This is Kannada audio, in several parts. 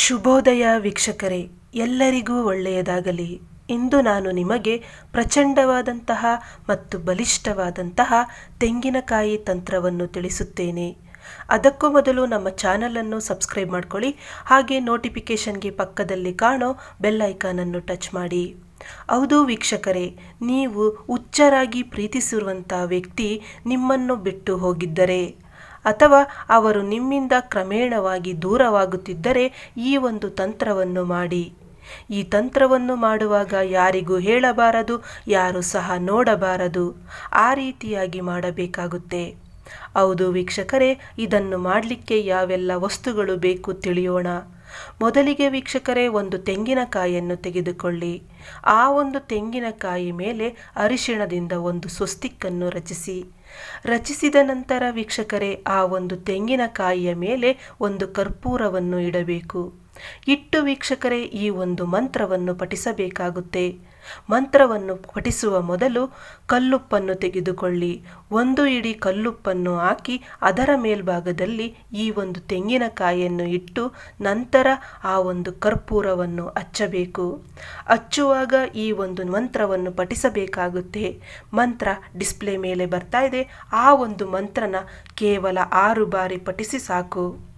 ಶುಭೋದಯ ವೀಕ್ಷಕರೇ, ಎಲ್ಲರಿಗೂ ಒಳ್ಳೆಯದಾಗಲಿ. ಇಂದು ನಾನು ನಿಮಗೆ ಪ್ರಚಂಡವಾದಂತಹ ಮತ್ತು ಬಲಿಷ್ಠವಾದಂತಹ ತೆಂಗಿನಕಾಯಿ ತಂತ್ರವನ್ನು ತಿಳಿಸುತ್ತೇನೆ. ಅದಕ್ಕೂ ಮೊದಲು ನಮ್ಮ ಚಾನಲನ್ನು ಸಬ್ಸ್ಕ್ರೈಬ್ ಮಾಡ್ಕೊಳ್ಳಿ, ಹಾಗೆ ನೋಟಿಫಿಕೇಷನ್ಗೆ ಪಕ್ಕದಲ್ಲಿ ಕಾಣೋ ಬೆಲ್ ಐಕಾನನ್ನು ಟಚ್ ಮಾಡಿ. ಹೌದು ವೀಕ್ಷಕರೇ, ನೀವು ಹುಚ್ಚರಾಗಿ ಪ್ರೀತಿಸಿರುವಂಥ ವ್ಯಕ್ತಿ ನಿಮ್ಮನ್ನು ಬಿಟ್ಟು ಹೋಗಿದ್ದರೆ. ಅಥವಾ ಅವರು ನಿಮ್ಮಿಂದ ಕ್ರಮೇಣವಾಗಿ ದೂರವಾಗುತ್ತಿದ್ದರೆ ಈ ಒಂದು ತಂತ್ರವನ್ನು ಮಾಡಿ. ಈ ತಂತ್ರವನ್ನು ಮಾಡುವಾಗ ಯಾರಿಗೂ ಹೇಳಬಾರದು, ಯಾರು ಸಹ ನೋಡಬಾರದು. ಆ ರೀತಿಯಾಗಿ ಮಾಡಬೇಕಾಗುತ್ತೆ. ಹೌದು ವೀಕ್ಷಕರೇ, ಇದನ್ನು ಮಾಡಲಿಕ್ಕೆ ಯಾವೆಲ್ಲ ವಸ್ತುಗಳು ಬೇಕು ತಿಳಿಯೋಣ. ಮೊದಲಿಗೆ ವೀಕ್ಷಕರೇ, ಒಂದು ತೆಂಗಿನಕಾಯಿಯನ್ನು ತೆಗೆದುಕೊಳ್ಳಿ. ಆ ಒಂದು ತೆಂಗಿನಕಾಯಿ ಮೇಲೆ ಅರಿಶಿಣದಿಂದ ಒಂದು ಸ್ವಸ್ತಿಕ್ಕನ್ನು ರಚಿಸಿ. ರಚಿಸಿದ ನಂತರ ವೀಕ್ಷಕರೇ, ಆ ಒಂದು ತೆಂಗಿನಕಾಯಿಯ ಮೇಲೆ ಒಂದು ಕರ್ಪೂರವನ್ನು ಇಡಬೇಕು. ಇಟ್ಟು ವೀಕ್ಷಕರೇ, ಈ ಒಂದು ಮಂತ್ರವನ್ನು ಪಠಿಸಬೇಕಾಗುತ್ತೆ. ಮಂತ್ರವನ್ನು ಪಠಿಸುವ ಮೊದಲು ಕಲ್ಲುಪ್ಪನ್ನು ತೆಗೆದುಕೊಳ್ಳಿ. ಒಂದು ಇಡಿ ಕಲ್ಲುಪ್ಪನ್ನು ಹಾಕಿ ಅದರ ಮೇಲ್ಭಾಗದಲ್ಲಿ ಈ ಒಂದು ತೆಂಗಿನಕಾಯಿಯನ್ನು ಇಟ್ಟು ನಂತರ ಆ ಒಂದು ಕರ್ಪೂರವನ್ನು ಹಚ್ಚಬೇಕು ಹಚ್ಚುವಾಗ ಈ ಒಂದು ಮಂತ್ರವನ್ನು ಪಠಿಸಬೇಕಾಗುತ್ತೆ. ಮಂತ್ರ ಡಿಸ್ಪ್ಲೇ ಮೇಲೆ ಬರ್ತಾ ಇದೆ. ಆ ಒಂದು ಮಂತ್ರನ ಕೇವಲ ಆರು ಬಾರಿ ಪಠಿಸಿ ಸಾಕು.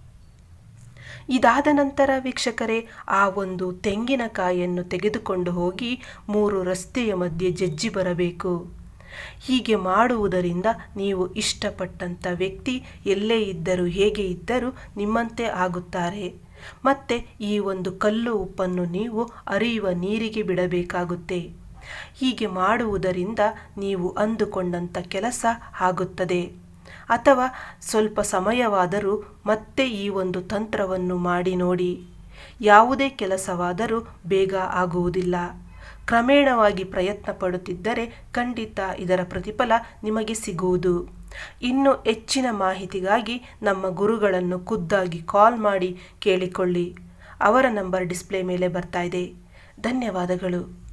ಇದಾದ ನಂತರ ವೀಕ್ಷಕರೇ, ಆ ಒಂದು ತೆಂಗಿನಕಾಯಿಯನ್ನು ತೆಗೆದುಕೊಂಡು ಹೋಗಿ ಮೂರು ರಸ್ತೆಯ ಮಧ್ಯೆ ಜಜ್ಜಿ ಬರಬೇಕು. ಹೀಗೆ ಮಾಡುವುದರಿಂದ ನೀವು ಇಷ್ಟಪಟ್ಟಂಥ ವ್ಯಕ್ತಿ ಎಲ್ಲೇ ಇದ್ದರೂ, ಹೇಗೆ ಇದ್ದರೂ ನಿಮ್ಮಂತೆ ಆಗುತ್ತಾರೆ. ಮತ್ತೆ ಈ ಒಂದು ಕಲ್ಲು ಉಪ್ಪನ್ನು ನೀವು ಅರಿಯುವ ನೀರಿಗೆ ಬಿಡಬೇಕಾಗುತ್ತೆ. ಹೀಗೆ ಮಾಡುವುದರಿಂದ ನೀವು ಅಂದುಕೊಂಡಂಥ ಕೆಲಸ ಆಗುತ್ತದೆ. ಅಥವಾ ಸ್ವಲ್ಪ ಸಮಯವಾದರೂ ಮತ್ತೆ ಈ ಒಂದು ತಂತ್ರವನ್ನು ಮಾಡಿ ನೋಡಿ. ಯಾವುದೇ ಕೆಲಸವಾದರೂ ಬೇಗ ಆಗುವುದಿಲ್ಲ. ಕ್ರಮೇಣವಾಗಿ ಪ್ರಯತ್ನ ಪಡುತ್ತಿದ್ದರೆ ಖಂಡಿತ ಇದರ ಪ್ರತಿಫಲ ನಿಮಗೆ ಸಿಗುವುದು. ಇನ್ನು ಹೆಚ್ಚಿನ ಮಾಹಿತಿಗಾಗಿ ನಮ್ಮ ಗುರುಗಳನ್ನು ಖುದ್ದಾಗಿ ಕಾಲ್ ಮಾಡಿ ಕೇಳಿಕೊಳ್ಳಿ. ಅವರ ನಂಬರ್ ಡಿಸ್ಪ್ಲೇ ಮೇಲೆ ಬರ್ತಾ ಇದೆ. ಧನ್ಯವಾದಗಳು.